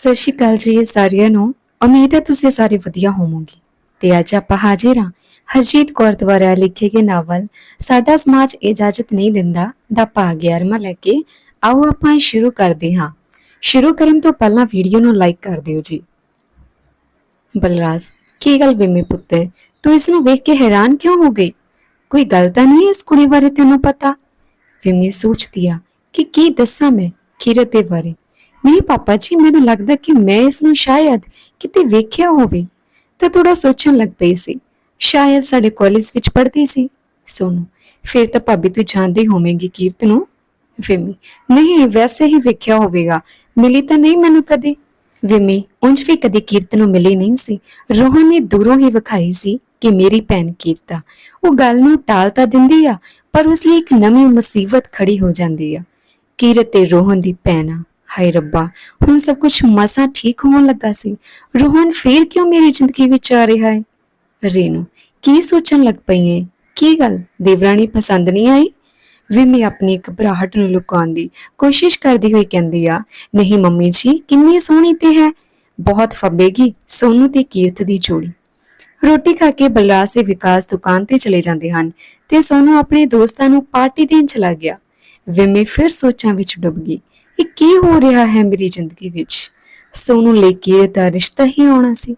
ਸਤਿ ਸ਼੍ਰੀ ਅਕਾਲ ਜੀ ਸਾਰਿਆਂ ਨੂੰ। ਉਮੀਦ ਹੈ ਤੁਸੀਂ ਸਾਰੇ ਵਧੀਆ ਹੋਵੋਗੇ। ਤੇ ਅੱਜ ਆਪਾਂ ਹਾਜ਼ਰ ਹਾਂ ਹਰਜੀਤ ਕੌਰ ਦੁਆਰਾ ਲਿਖੇ ਗਏ ਨਾਵਲ, ਸਾਡਾ ਸਮਾਜ ਇਜਾਜ਼ਤ ਨਹੀਂ ਦਿੰਦਾ ਦਾ ਭਾਗ 11ਵਾਂ ਲੈ ਕੇ ਆਓ ਆਪਾਂ ਸ਼ੁਰੂ ਕਰਦੇ ਹਾਂ। ਸ਼ੁਰੂ ਕਰਨ ਤੋਂ ਪਹਿਲਾਂ ਵੀਡੀਓ ਨੂੰ ਲਾਈਕ ਕਰ ਦਿਓ ਜੀ। ਬਲਰਾਜ, ਕੀ ਗੱਲ ਬਿਮੇ ਪੁੱਤਰ ਤੂੰ ਇਸ ਨੂੰ ਵੇਖ ਕੇ ਹੈਰਾਨ ਕਿਉਂ ਹੋ ਗਈ? ਕੋਈ ਗੱਲ ਤਾਂ ਨਹੀਂ ਇਸ ਕੁੜੀ ਬਾਰੇ ਤੈਨੂੰ ਪਤਾ? ਵਿਮੀ ਸੋਚਦੀ ਆ ਕਿ ਕੀ ਦੱਸਾਂ ਮੈਂ ਕੀਰਤ ਦੇ ਬਾਰੇ। ਨਹੀਂ, ਪਾਪਾ ਜੀ, ਮੈਨੂੰ ਲੱਗਦਾ ਕਿ ਮੈਂ ਇਸ ਨੂੰ ਸ਼ਾਇਦ ਕਿਤੇ ਵੇਖਿਆ ਹੋਵੇ। ਤਾਂ ਥੋੜਾ ਸੋਚਣ ਲੱਗ ਪਈ ਸੀ। ਸ਼ਾਇਦ ਸਾਡੇ ਕਾਲਜ ਵਿੱਚ ਪੜ੍ਹਦੀ ਸੀ। ਸੋਨੂੰ, ਫਿਰ ਤਾਂ ਭਾਬੀ ਤੂੰ ਜਾਣਦੀ ਹੋਵੇਂਗੀ ਕੀਰਤ ਨੂੰ। ਵਿਮੀ, ਨਹੀਂ, ਵੈਸੇ ਹੀ ਵੇਖਿਆ ਹੋਵੇਗਾ। ਮਿਲੀ ਤਾਂ ਨਹੀਂ ਮੈਨੂੰ ਕਦੇ। ਵਿਮੀ, ਉਂਝ ਵੀ ਕਦੇ ਕੀਰਤ ਨੂੰ ਮਿਲੀ ਨਹੀਂ ਸੀ। ਰੋਹਨ ਨੇ ਦੂਰੋਂ ਹੀ ਵਿਖਾਈ ਸੀ ਕਿ ਮੇਰੀ ਭੈਣ ਕੀਰਤਾ, ਉਹ ਗੱਲ ਨੂੰ ਟਾਲ ਤਾਂ ਦਿੰਦੀ ਆ, ਪਰ ਉਸ ਲਈ ਇੱਕ ਨਵੀਂ ਮੁਸੀਬਤ ਖੜੀ ਹੋ ਜਾਂਦੀ ਆ। ਕੀਰਤ ਤੇ ਰੋਹਨ ਦੀ ਭੈਣ ਆ ਹਾਏ ਰੱਬਾ, ਹੁਣ ਸਭ ਕੁਝ ਮਸਾ ਠੀਕ ਹੋਣ ਲੱਗਾ ਸੀ। ਰੋਹਨ ਫੇਰ ਕਿਉਂ ਮੇਰੀ ਜ਼ਿੰਦਗੀ ਵਿੱਚ ਆ ਰਿਹਾ ਹੈ? ਰੇਨੂ, ਕੀ ਸੋਚਣ ਲੱਗ ਪਈ ਹੈ ਕੀ ਗੱਲ? ਦੇਵਰਾਣੀ ਪਸੰਦ ਨਹੀਂ ਆਈ? ਵਿਮੀ ਆਪਣੀ ਘਬਰਾਹਟ ਨੂੰ ਲੁਕਾਉਣ ਦੀ ਕੋਸ਼ਿਸ਼ ਕਰਦੀ ਹੋਈ ਕਹਿੰਦੀ ਆ, ਨਹੀਂ ਮੰਮੀ ਜੀ, ਕਿੰਨੀ ਸੋਹਣੀ ਤੇ ਹੈ। ਬਹੁਤ ਫੱਬੇਗੀ ਸੋਨੂ ਤੇ ਕੀਰਤ ਦੀ ਜੋੜੀ। ਰੋਟੀ ਖਾ ਕੇ ਬਲਰਾਜ ਤੇ ਵਿਕਾਸ ਦੁਕਾਨ ਤੇ ਚਲੇ ਜਾਂਦੇ ਹਨ ਤੇ ਸੋਨੂ ਆਪਣੇ ਦੋਸਤਾਂ ਨੂੰ ਪਾਰਟੀ ਦੇਣ ਚਲਾ ਗਿਆ। ਵਿਮੇ ਫਿਰ ਸੋਚਾਂ ਵਿੱਚ ਡੁੱਬ ਗਈ। ਇਹ ਕੀ ਹੋ ਰਿਹਾ ਹੈ ਮੇਰੀ ਜ਼ਿੰਦਗੀ ਵਿੱਚ? ਸੋਨੂੰ ਲਈ ਕੀ ਦਾ ਰਿਸ਼ਤਾ ਹੀ ਆਉਣਾ ਸੀ।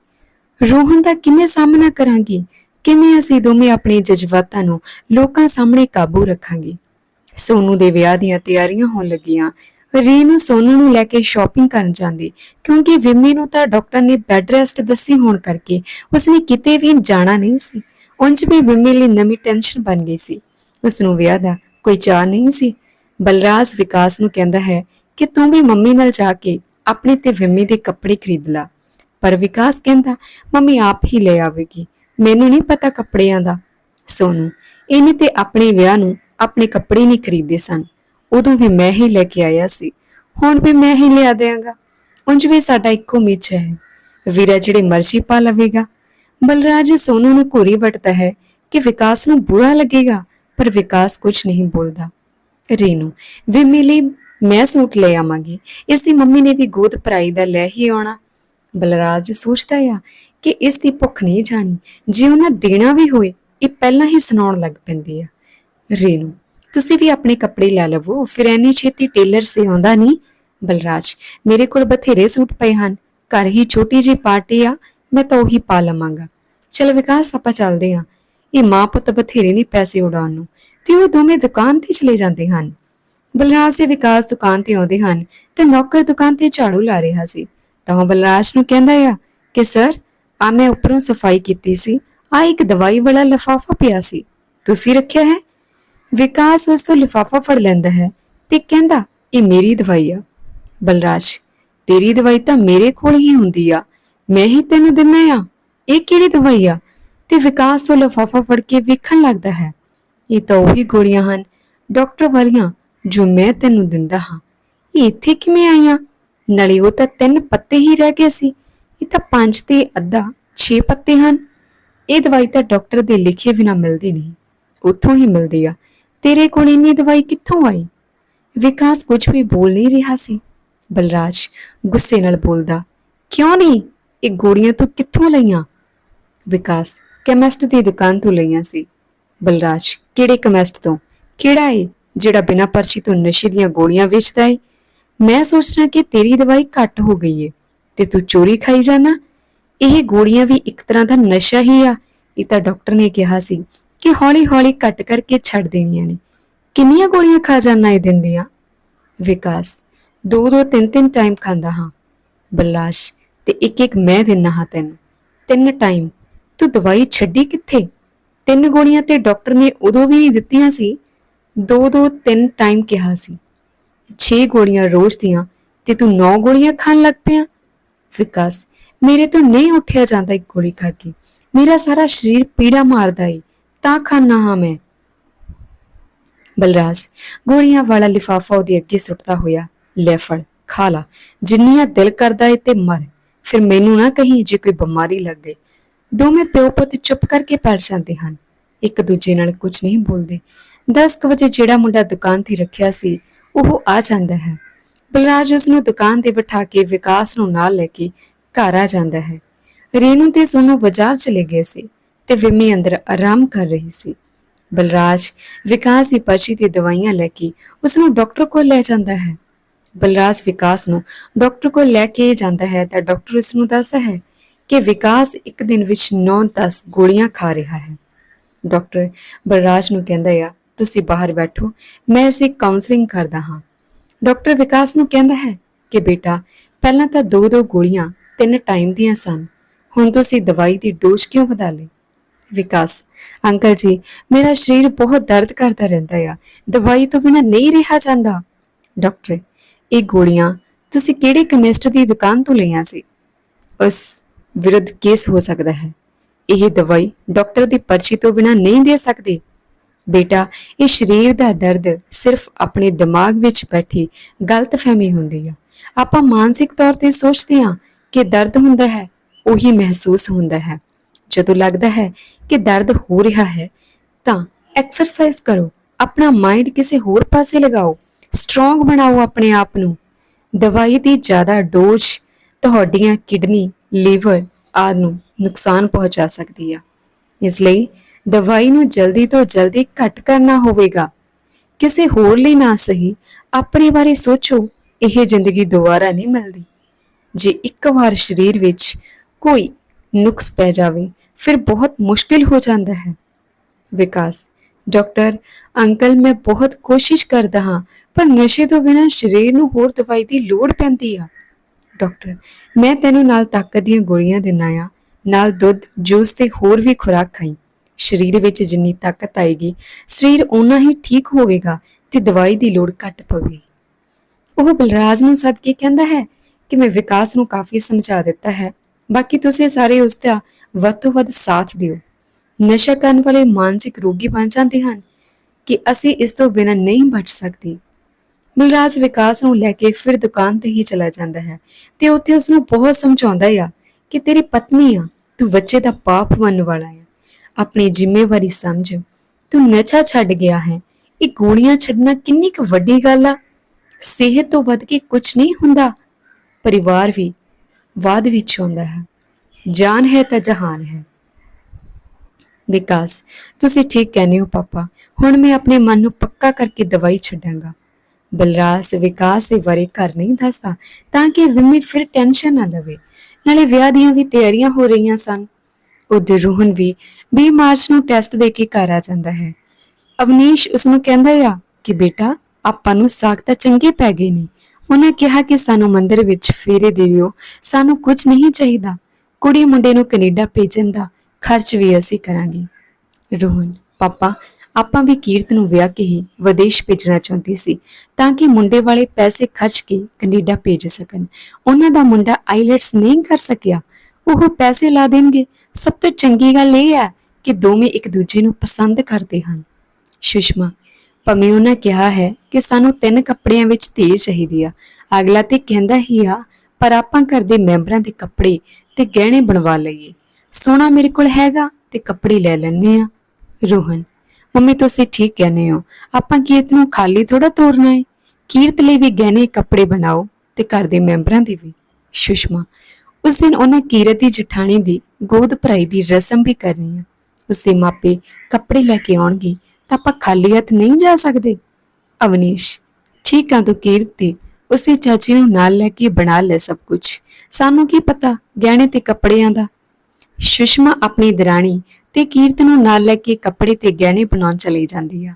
ਰੋਹਨ ਦਾ ਕਿਵੇਂ ਸਾਹਮਣਾ ਕਰਾਂਗੀ? ਕਿਵੇਂ ਅਸੀਂ ਦੋਵੇਂ ਆਪਣੇ ਜਜ਼ਬਾਤਾਂ ਨੂੰ ਲੋਕਾਂ ਸਾਹਮਣੇ ਕਾਬੂ ਰੱਖਾਂਗੇ? ਸੋਨੂ ਦੇ ਵਿਆਹ ਦੀਆਂ ਤਿਆਰੀਆਂ ਹੋਣ ਲੱਗੀਆਂ। ਰੀਨੂ ਸੋਨੂ ਨੂੰ ਲੈ ਕੇ ਸ਼ਾਪਿੰਗ ਕਰਨ ਜਾਂਦੀ, ਕਿਉਂਕਿ ਵਿਮੀ ਨੂੰ ਤਾਂ ਡਾਕਟਰ ਨੇ ਬੈੱਡ ਰੈਸਟ ਦੱਸੀ ਹੋਣ ਕਰਕੇ ਉਸਨੇ ਕਿਤੇ ਵੀ ਜਾਣਾ ਨਹੀਂ ਸੀ। ਉਂਝ ਵੀ ਵਿਮੀ ਲਈ ਨਵੀਂ ਟੈਨਸ਼ਨ ਬਣ ਗਈ ਸੀ। ਉਸ ਨੂੰ ਵਿਆਹ ਦਾ ਕੋਈ ਚਾਹ ਨਹੀਂ ਸੀ। ਬਲਰਾਜ ਵਿਕਾਸ ਨੂੰ ਕਹਿੰਦਾ ਹੈ ਕਿ ਤੂੰ ਵੀ ਮੰਮੀ ਨਾਲ ਜਾ ਕੇ ਆਪਣੇ ਤੇ ਵਿਮੀ ਦੇ ਕੱਪੜੇ ਖਰੀਦ ਲਾ। ਪਰ ਵਿਕਾਸ ਕਹਿੰਦਾ, ਮੰਮੀ ਆਪ ਹੀ ਲੈ ਆਵੇਗੀ। ਮੈਨੂੰ ਨਹੀਂ ਪਤਾ ਕੱਪੜਿਆਂ ਦਾ। ਸੋਨੂ, ਇਹਨੇ ਤੇ ਆਪਣੇ ਵਿਆਹ ਨੂੰ ਆਪਣੇ ਕੱਪੜੇ ਨਹੀਂ ਖਰੀਦੇ ਸਨ। ਉਦੋਂ ਵੀ ਮੈਂ ਹੀ ਲੈ ਕੇ ਆਇਆ ਸੀ। ਹੁਣ ਵੀ ਮੈਂ ਹੀ ਲਿਆ ਦਿਆਂਗਾ। ਉਂਝ ਵੀ ਸਾਡਾ ਇੱਕੋ ਮਿੱਚ ਹੈ। ਵੀਰਾ ਜਿਹੜੇ ਮਰਜ਼ੀ ਪਾ ਲਵੇਗਾ। ਬਲਰਾਜ ਸੋਨੂ ਨੂੰ ਘੂਰੀ ਵਟਦਾ ਹੈ ਕਿ ਵਿਕਾਸ ਨੂੰ ਬੁਰਾ ਲੱਗੇਗਾ, ਪਰ ਵਿਕਾਸ ਕੁਝ ਨਹੀਂ ਬੋਲਦਾ। ਰੀਨੂ, ਵਿਮੀ ਲਈ ਮੈਂ ਸੂਟ ਲੈ ਆਵਾਂਗੀ। ਇਸ ਦੀ ਮੰਮੀ ਨੇ ਵੀ ਗੋਦ ਭਰਾਈ ਦਾ ਲੈ ਹੀ ਆਉਣਾ। ਬਲਰਾਜ ਸੋਚਦਾ ਆ ਕਿ ਇਸ ਦੀ ਭੁੱਖ ਨਹੀਂ ਜਾਣੀ। ਜੇ ਉਹਨਾਂ ਦੇਣਾ ਵੀ ਹੋਏ, ਇਹ ਪਹਿਲਾਂ ਹੀ ਸੁਣਾਉਣ ਲੱਗ ਪੈਂਦੀ ਆ। ਰੇਨੂ, ਤੁਸੀਂ ਵੀ ਆਪਣੇ ਕੱਪੜੇ ਲੈ ਲਵੋ, ਫਿਰ ਐਨੀ ਛੇਤੀ ਟੇਲਰ ਸੇ ਆਉਂਦਾ ਨਹੀਂ। ਬਲਰਾਜ, ਮੇਰੇ ਕੋਲ ਬਥੇਰੇ ਸੂਟ ਪਏ ਹਨ। ਘਰ ਹੀ ਛੋਟੀ ਜੀ ਪਾਰਟੀ ਆ, ਮੈਂ ਤਾਂ ਉਹੀ ਪਾ ਲਵਾਂਗਾ। ਚਲ ਵਿਕਾਸ, ਆਪਾਂ ਚੱਲਦੇ ਆ ਇਹ ਮਾਂ ਪੁੱਤ ਬਥੇਰੇ ਨਹੀਂ ਪੈਸੇ ਉਡਾਉਣ ਨੂੰ। ਤੇ ਉਹ ਦੋਵੇਂ ਦੁਕਾਨ ਤੇ ਚਲੇ ਜਾਂਦੇ ਹਨ। ਬਲਰਾਜ ਤੇ ਵਿਕਾਸ ਦੁਕਾਨ ਤੇ ਆਉਂਦੇ ਹਨ ਤੇ ਨੌਕਰ ਦੁਕਾਨ ਤੇ ਝਾੜੂ ਲਾ ਰਿਹਾ ਸੀ। ਤਾਂ ਉਹ ਬਲਰਾਜ ਨੂੰ ਕਹਿੰਦਾ ਆ ਕਿ, ਸਰ, ਆ ਮੈਂ ਉੱਪਰੋਂ ਸਫ਼ਾਈ ਕੀਤੀ ਸੀ। ਆ ਇੱਕ ਦਵਾਈ ਵਾਲਾ ਲਿਫਾਫਾ ਪਿਆ ਸੀ। ਤੁਸੀਂ ਰੱਖਿਆ ਹੈ? ਵਿਕਾਸ ਉਸ ਤੋਂ ਲਿਫਾਫਾ ਫੜ ਲੈਂਦਾ ਹੈ ਤੇ ਕਹਿੰਦਾ, ਇਹ ਮੇਰੀ ਦਵਾਈ ਆ। ਬਲਰਾਜ, ਤੇਰੀ ਦਵਾਈ ਤਾਂ ਮੇਰੇ ਕੋਲ ਹੀ ਹੁੰਦੀ ਆ। ਮੈਂ ਹੀ ਤੈਨੂੰ ਦਿੰਨਾ ਆ। ਇਹ ਕਿਹੜੀ ਦਵਾਈ ਆ? ਤੇ ਵਿਕਾਸ ਤੋਂ ਲਿਫਾਫਾ ਫੜ ਕੇ ਵੇਖਣ ਲੱਗਦਾ ਹੈ। ਇਹ ਤਾਂ ਉਹੀ ਗੋਲੀਆਂ ਹਨ। ਡਾਕਟਰ ਵਾਲੀਆਂ ਜੋ ਮੈਂ ਤੈਨੂੰ ਦਿੰਦਾ ਹਾਂ। ਇਹ ਇੱਥੇ ਕਿਵੇਂ ਆਈਆਂ? ਨਾਲੇ ਉਹ ਤਾਂ ਤਿੰਨ ਪੱਤੇ ਹੀ ਰਹਿ ਗਏ ਸੀ। ਇਹ ਤਾਂ ਪੰਜ ਤੇ ਅੱਧਾ 6 ਪੱਤੇ ਹਨ। ਇਹ ਦਵਾਈ ਤਾਂ ਡਾਕਟਰ ਦੇ ਲਿਖੇ ਬਿਨਾ ਮਿਲਦੀ ਨਹੀਂ। ਉੱਥੋਂ ਹੀ ਮਿਲਦੀ ਆ। ਤੇਰੇ ਕੋਲ ਇੰਨੀ ਦਵਾਈ ਕਿੱਥੋਂ ਆਈ? ਵਿਕਾਸ ਕੁਝ ਵੀ ਬੋਲ ਨਹੀਂ ਰਿਹਾ ਸੀ। ਬਲਰਾਜ ਗੁੱਸੇ ਨਾਲ ਬੋਲਦਾ, ਕਿਉਂ ਨਹੀਂ? ਇਹ ਗੋਲੀਆਂ ਤੂੰ ਕਿੱਥੋਂ ਲਈਆਂ? ਵਿਕਾਸ, ਕੈਮਿਸਟ ਦੀ ਦੁਕਾਨ ਤੋਂ ਲਈਆਂ ਸੀ। ਬਲਰਾਜ, ਕਿਹੜੇ ਕੈਮਿਸਟ ਤੋਂ? ਕਿਹੜਾ ਏ ਜਿਹੜਾ ਬਿਨਾਂ ਪਰਚੀ ਤੋਂ ਨਸ਼ੇ ਦੀਆਂ ਗੋਲੀਆਂ ਵੇਚਦਾ ਏ। ਮੈਂ ਸੋਚਣਾ ਕਿ ਤੇਰੀ ਦਵਾਈ ਘੱਟ ਹੋ ਗਈ ਏ ਤੇ ਤੂੰ ਚੋਰੀ ਖਾਈ ਜਾਣਾ। ਇਹ ਗੋਲੀਆਂ ਵੀ ਇੱਕ ਤਰ੍ਹਾਂ ਦਾ ਨਸ਼ਾ ਹੀ ਆ, ਇਹ ਤਾਂ ਡਾਕਟਰ ਨੇ ਕਿਹਾ ਸੀ ਕਿ ਹੌਲੀ-ਹੌਲੀ ਘੱਟ ਕਰਕੇ ਛੱਡ ਦੇਣੀਆਂ ਨੇ। ਕਿੰਨੀਆਂ ਗੋਲੀਆਂ ਖਾ ਜਾਣਾ ਇਹ ਦਿਨ ਦੀਆਂ? ਵਿਕਾਸ ਦੋ ਦੋ ਤਿੰਨ ਤਿੰਨ ਟਾਈਮ ਖਾਂਦਾ ਹਾਂ। ਬਲਾਸ਼, ਤੇ ਇੱਕ ਇੱਕ ਮੈਂ ਦਿੰਨਾ ਹਾਂ ਤੈਨੂੰ। ਤਿੰਨ ਟਾਈਮ ਤੂੰ ਦਵਾਈ ਛੱਡੀ ਕਿੱਥੇ? ਤਿੰਨ ਗੋਲੀਆਂ ਤੇ ਡਾਕਟਰ ਨੇ ਉਦੋਂ ਵੀ ਨਹੀਂ ਦਿੱਤੀਆਂ ਸੀ ਦੋ ਦੋ ਤਿੰਨ ਟਾਈਮ ਕਿਹਾ ਸੀ 6 ਗੋਲੀਆਂ ਰੋਜ਼ ਦੀਆਂ ਤੇ ਤੂੰ 9 ਗੋਲੀਆਂ ਖਾਣ ਲੱਗ ਪਿਆ? ਵਿਕਾਸ, ਮੇਰੇ ਤੋਂ ਨਹੀਂ ਉੱਠਿਆ ਜਾਂਦਾ ਇੱਕ ਗੋਲੀ ਖਾ ਕੇ। ਮੇਰਾ ਸਾਰਾ ਸਰੀਰ ਪੀੜਾ ਮਾਰਦਾ ਏ, ਤਾਂ ਖਾਣਾ ਹਾਂ ਮੈਂ। ਬਲਰਾਜ, ਗੋਲੀਆਂ ਵਾਲਾ ਲਿਫਾਫਾ ਉਹਦੇ ਅੱਗੇ ਸੁੱਟਦਾ ਹੋਇਆ, ਲੈ ਫੜ, ਖਾ ਲਾ, ਜਿੰਨੀਆਂ ਦਿਲ ਕਰਦਾ ਏ ਤੇ ਮਰ। ਫਿਰ ਮੈਨੂੰ ਨਾ ਕਹੀਂ ਜੇ ਕੋਈ ਬਿਮਾਰੀ ਲੱਗ ਗਈ। ਦੋਵੇਂ ਪਿਓ ਪੁੱਤ ਚੁੱਪ ਕਰਕੇ ਬੈਠ ਜਾਂਦੇ ਹਨ। ਇੱਕ ਦੂਜੇ ਨਾਲ ਕੁਝ ਨਹੀਂ ਬੋਲਦੇ। 10 ਵਜੇ ਜਿਹੜਾ ਮੁੰਡਾ ਦੁਕਾਨ ਤੇ ਰੱਖਿਆ ਸੀ, ਉਹ ਆ ਜਾਂਦਾ ਹੈ। ਬਲਰਾਜ ਉਸ ਨੂੰ ਦੁਕਾਨ ਤੇ ਬਿਠਾ ਕੇ ਵਿਕਾਸ ਨੂੰ ਨਾਲ ਲੈ ਕੇ ਘਰ ਆ ਜਾਂਦਾ ਹੈ। ਰੇਨੂ ਤੇ ਸੋਨੂੰ ਬਾਜ਼ਾਰ ਚਲੇ ਗਏ ਸੀ ਤੇ ਵਿਮੀ ਅੰਦਰ ਆਰਾਮ ਕਰ ਰਹੀ ਸੀ। ਬਲਰਾਜ ਵਿਕਾਸ ਦੀ ਪਰਚੀ ਤੇ ਦਵਾਈਆਂ ਲੈ ਕੇ ਉਸ ਨੂੰ ਡਾਕਟਰ ਕੋਲ ਲੈ ਜਾਂਦਾ ਹੈ। ਬਲਰਾਜ ਵਿਕਾਸ ਨੂੰ ਡਾਕਟਰ ਕੋਲ ਲੈ ਕੇ ਜਾਂਦਾ ਹੈ ਤਾਂ ਡਾਕਟਰ ਉਸ ਨੂੰ ਦੱਸਦਾ ਹੈ ਕਿ ਵਿਕਾਸ ਇੱਕ ਦਿਨ ਵਿੱਚ 9-10 ਗੋਲੀਆਂ ਖਾ ਰਿਹਾ ਹੈ। ਡਾਕਟਰ ਬਲਰਾਜ ਨੂੰ ਕਹਿੰਦਾ ਆ ਤੁਸੀਂ ਬਾਹਰ ਬੈਠੋ, ਮੈਂ ਇਸੇ ਕਾਉਂਸਲਿੰਗ ਕਰਦਾ ਹਾਂ। ਡਾਕਟਰ ਵਿਕਾਸ ਨੂੰ ਕਹਿੰਦਾ ਹੈ ਕਿ ਬੇਟਾ, ਪਹਿਲਾਂ ਤਾਂ ਦੋ ਦੋ ਗੋਲੀਆਂ, ਤਿੰਨ ਟਾਈਮ ਦੀਆਂ ਸਨ। ਹੁਣ ਤੁਸੀਂ ਦਵਾਈ ਦੀ ਡੋਜ਼ ਕਿਉਂ ਵਧਾ ਲਈ? ਵਿਕਾਸ, ਅੰਕਲ ਜੀ, ਮੇਰਾ ਸਰੀਰ ਬਹੁਤ ਦਰਦ ਕਰਦਾ ਰਹਿੰਦਾ ਆ। ਦਵਾਈ ਤੋਂ ਬਿਨਾਂ ਨਹੀਂ ਰਿਹਾ ਜਾਂਦਾ। ਡਾਕਟਰ, ਇਹ ਗੋਲੀਆਂ ਤੁਸੀਂ ਕਿਹੜੇ ਕੈਮਿਸਟ ਦੀ ਦੁਕਾਨ ਤੋਂ ਲਈਆਂ ਸੀ? ਉਸ ਵਿਰੁੱਧ ਕੇਸ ਹੋ ਸਕਦਾ ਹੈ। ਇਹ ਦਵਾਈ ਡਾਕਟਰ ਦੀ ਪਰਚੀ ਤੋਂ ਬਿਨਾਂ ਨਹੀਂ ਦੇ ਸਕਦੇ। ਬੇਟਾ, ਇਹ ਸਰੀਰ ਦਾ ਦਰਦ ਸਿਰਫ ਆਪਣੇ ਦਿਮਾਗ ਵਿੱਚ ਬੈਠੀ ਗਲਤਫਹਿਮੀ ਹੁੰਦੀ ਆ। ਆਪਾਂ ਮਾਨਸਿਕ ਤੌਰ ਤੇ ਸੋਚਦੇ ਹਾਂ ਕਿ ਦਰਦ ਹੁੰਦਾ ਹੈ, ਉਹੀ ਮਹਿਸੂਸ ਹੁੰਦਾ ਹੈ। ਜਦੋਂ ਲੱਗਦਾ ਹੈ ਕਿ ਦਰਦ ਹੋ ਰਿਹਾ ਹੈ, ਤਾਂ ਐਕਸਰਸਾਈਜ਼ ਕਰੋ, ਆਪਣਾ ਮਾਈਂਡ ਕਿਸੇ ਹੋਰ ਪਾਸੇ ਲਗਾਓ, ਸਟਰੋਂਗ ਬਣਾਓ ਆਪਣੇ ਆਪ ਨੂੰ। ਦਵਾਈ ਦੀ ਜ਼ਿਆਦਾ ਡੋਜ਼ ਤੁਹਾਡੀਆਂ ਕਿਡਨੀ, ਲੀਵਰ ਆਦਿ ਨੂੰ ਨੁਕਸਾਨ ਪਹੁੰਚਾ ਸਕਦੀ ਆ। ਇਸ ਲਈ ਦਵਾਈ ਨੂੰ ਜਲਦੀ ਤੋਂ ਜਲਦੀ ਘੱਟ ਕਰਨਾ ਹੋਵੇਗਾ। ਕਿਸੇ ਹੋਰ ਲਈ ਨਾ ਸਹੀ, ਆਪਣੇ ਬਾਰੇ ਸੋਚੋ, ਇਹ ਜ਼ਿੰਦਗੀ ਦੁਬਾਰਾ ਨਹੀਂ ਮਿਲਦੀ। ਜੇ ਇੱਕ ਵਾਰ ਸਰੀਰ ਵਿੱਚ ਕੋਈ ਨੁਕਸ ਪੈ ਜਾਵੇ, ਫਿਰ ਬਹੁਤ ਮੁਸ਼ਕਿਲ ਹੋ ਜਾਂਦਾ ਹੈ। ਵਿਕਾਸ। ਡਾਕਟਰ, ਅੰਕਲ, ਮੈਂ ਬਹੁਤ ਕੋਸ਼ਿਸ਼ ਕਰਦਾ ਹਾਂ, ਪਰ ਨਸ਼ੇ ਤੋਂ ਬਿਨਾਂ ਸਰੀਰ ਨੂੰ ਹੋਰ ਦਵਾਈ ਦੀ ਲੋੜ ਪੈਂਦੀ ਆ। ਡਾਕਟਰ, ਮੈਂ ਤੈਨੂੰ ਨਾਲ ਤਾਕਤ ਦੀਆਂ ਗੋਲੀਆਂ ਦਿੰਨਾ ਆ ਨਾਲ ਦੁੱਧ, ਜੂਸ ਤੇ ਹੋਰ ਵੀ ਖੁਰਾਕ ਖਾਈ। ਸਰੀਰ ਵਿੱਚ ਜਿੰਨੀ ਤਾਕਤ ਆਏਗੀ, ਸਰੀਰ ਓਨਾ ਹੀ ਠੀਕ ਹੋਵੇਗਾ ਤੇ ਦਵਾਈ ਦੀ ਲੋੜ ਘੱਟ ਪਵੇ ਉਹ ਬਲਰਾਜ ਨੂੰ ਸੱਦ ਕੇ ਕਹਿੰਦਾ ਹੈ ਕਿ ਮੈਂ ਵਿਕਾਸ ਨੂੰ ਕਾਫੀ ਸਮਝਾ ਦਿੱਤਾ ਹੈ। ਬਾਕੀ ਤੁਸੀਂ ਸਾਰੇ ਉਸ ਦਾ ਵੱਧ ਤੋਂ ਵੱਧ ਸਾਥ ਦਿਓ। ਨਸ਼ਾ ਕਰਨ ਵਾਲੇ ਮਾਨਸਿਕ ਰੋਗੀ ਬਣ ਜਾਂਦੇ ਹਨ ਕਿ ਅਸੀਂ ਇਸ ਤੋਂ ਬਿਨਾਂ ਨਹੀਂ ਬਚ ਸਕਦੇ। ਬਲਰਾਜ ਵਿਕਾਸ ਨੂੰ ਲੈ ਕੇ ਫਿਰ ਦੁਕਾਨ ਤੇ ਹੀ ਚਲਾ ਜਾਂਦਾ ਹੈ ਤੇ ਉੱਥੇ ਉਸ ਨੂੰ ਬਹੁਤ ਸਮਝਾਉਂਦਾ ਆ ਕਿ ਤੇਰੀ ਪਤਨੀ ਆ, ਤੂੰ ਬੱਚੇ ਦਾ ਪਾਪ ਬਣਨ ਵਾਲਾ ਆ। ਆਪਣੀ ਜ਼ਿੰਮੇਵਾਰੀ ਸਮਝ। ਤੂੰ ਨਸ਼ਾ ਛੱਡ ਗਿਆ ਹੈ। ਇਹ ਗੋਲੀਆਂ ਛੱਡਣਾ ਕਿੰਨੀ ਕੁ ਵੱਡੀ ਗੱਲ ਆ। ਸਿਹਤ ਤੋਂ ਵੱਧ ਕੇ ਕੁਝ ਨਹੀਂ ਹੁੰਦਾ। ਪਰਿਵਾਰ ਵੀ ਬਾਅਦ ਵਿੱਚ ਹੁੰਦਾ ਹੈ। ਜਾਨ ਹੈ ਤਾਂ ਜਹਾਨ ਹੈ। ਵਿਕਾਸ, ਤੁਸੀਂ ਠੀਕ ਕਹਿੰਦੇ ਹੋ ਪਾਪਾ। ਹੁਣ ਮੈਂ ਆਪਣੇ ਮਨ ਨੂੰ ਪੱਕਾ ਕਰਕੇ ਦਵਾਈ ਛੱਡਾਂਗਾ। ਬਲਰਾਜ, ਵਿਕਾਸ ਦੇ ਬਾਰੇ ਘਰ ਨਹੀਂ ਦੱਸਦਾ, ਤਾਂ ਕਿ ਵਿਮੀ ਫਿਰ ਟੈਨਸ਼ਨ ਨਾ ਲਵੇ। ਨਾਲੇ ਵਿਆਹ ਦੀਆਂ ਵੀ ਤਿਆਰੀਆਂ ਹੋ ਰਹੀਆਂ ਸਨ। ਉਧਰ ਰੋਹਨ ਵੀ 20 ਮਾਰਚ ਨੂੰ ਟੈਸਟ ਦੇ ਕੇ ਘਰ ਆ ਜਾਂਦਾ ਹੈ। ਅਵਨੀਸ਼ ਉਸ ਨੂੰ ਕਹਿੰਦਾ ਆ ਕਿ ਬੇਟਾ, ਆਪਾਂ ਨੂੰ ਸਾਖ ਤਾਂ ਚੰਗੇ ਪੈ ਗਏ ਨੇ। ਉਹਨੇ ਕਿਹਾ ਕਿ ਸਾਨੂੰ ਮੰਦਿਰ ਵਿੱਚ ਫੇਰੇ ਦੇ ਦਿਓ, ਸਾਨੂੰ ਕੁਝ ਨਹੀਂ ਚਾਹੀਦਾ। ਕੁੜੀ ਮੁੰਡੇ ਨੂੰ ਕੈਨੇਡਾ ਭੇਜਣ ਦਾ ਖਰਚ ਵੀ ਅਸੀਂ ਕਰਾਂਗੇ। ਰੋਹਨ, ਪਾਪਾ, ਆਪਾਂ ਵੀ ਕੀਰਤ ਨੂੰ ਵਿਆਹ ਕੇ ਹੀ ਵਿਦੇਸ਼ ਭੇਜਣਾ ਚਾਹੁੰਦੀ ਸੀ ਤਾਂ ਕਿ ਮੁੰਡੇ ਵਾਲੇ ਪੈਸੇ ਖਰਚ ਕੇ ਕੈਨੇਡਾ ਭੇਜ ਸਕਣ। ਉਹਨਾਂ ਦਾ ਮੁੰਡਾ ਆਈਲੈਟਸ ਨਹੀਂ ਕਰ ਸਕਿਆ। ਉਹ ਪੈਸੇ ਲਾ ਦੇਣਗੇ। ਸਭ ਤੋਂ ਚੰਗੀ ਗੱਲ ਇਹ ਹੈ ਕਿ ਦੋਵੇਂ ਇੱਕ ਦੂਜੇ ਨੂੰ ਪਸੰਦ ਕਰਦੇ ਹਨ। ਸੁਸ਼ਮਾ, ਭਾਵੇਂ ਉਹਨਾਂ ਕਿਹਾ ਹੈ ਕਿ ਸਾਨੂੰ ਤਿੰਨ ਕੱਪੜਿਆਂ ਵਿੱਚ ਧੀ ਚਾਹੀਦੀ ਆ। ਅਗਲਾ ਤੇ ਕਹਿੰਦਾ ਹੀ ਆ, ਪਰ ਆਪਾਂ ਘਰ ਦੇ ਮੈਂਬਰਾਂ ਦੇ ਕੱਪੜੇ ਤੇ ਗਹਿਣੇ ਬਣਵਾ ਲਈਏ। ਸੋਨਾ ਮੇਰੇ ਕੋਲ ਹੈਗਾ ਤੇ ਕੱਪੜੇ ਲੈ ਲੈਣੇ ਆ। ਰੋਹਨ, ਮੰਮੀ, ਤੁਸੀਂ ਠੀਕ ਕਹਿੰਦੇ ਹੋ। ਆਪਾਂ ਕੀਰਤ ਨੂੰ ਖਾਲੀ ਥੋੜਾ ਤੋਰਨਾ ਹੈ ਕੀਰਤ ਲਈ ਵੀ ਗਹਿਣੇ, ਕੱਪੜੇ ਬਣਾਓ ਤੇ ਘਰ ਦੇ ਮੈਂਬਰਾਂ ਦੇ ਵੀ। ਸੁਸ਼ਮਾ, ਉਸ ਦਿਨ ਉਹਨਾਂ ਕੀਰਤ ਦੀ ਜਠਾਣੀ ਦੀ ਗੋਦ ਭਰਾਈ ਦੀ ਰਸਮ ਵੀ ਕਰਨੀ ਹੈ ਉਸ ਮਾਪੇ ਕੱਪੜੇ ਲੈ ਕੇ ਆਉਣਗੇ ਤਾਂ ਆਪਾਂ ਖਾਲੀ ਹੱਥ ਨਹੀਂ ਜਾ ਸਕਦੇ। ਅਵਨੀਸ਼ ਠੀਕ ਆ ਤੂੰ ਕੀਰਤ ਉਸੇ ਚਾਚੀ ਨੂੰ ਨਾਲ ਲੈ ਕੇ ਬਣਾ ਲੈ ਸਭ ਕੁਝ ਸਾਨੂੰ ਕੀ ਪਤਾ ਗਹਿਣੇ ਤੇ ਕੱਪੜਿਆਂ ਦਾ? ਸੁਸ਼ਮਾ ਆਪਣੀ ਦਰਾਣੀ ਤੇ ਕੀਰਤ ਨੂੰ ਨਾਲ ਲੈ ਕੇ ਕੱਪੜੇ ਤੇ ਗਹਿਣੇ ਬਣਾਉਣ ਚਲੀ ਜਾਂਦੀ ਆ।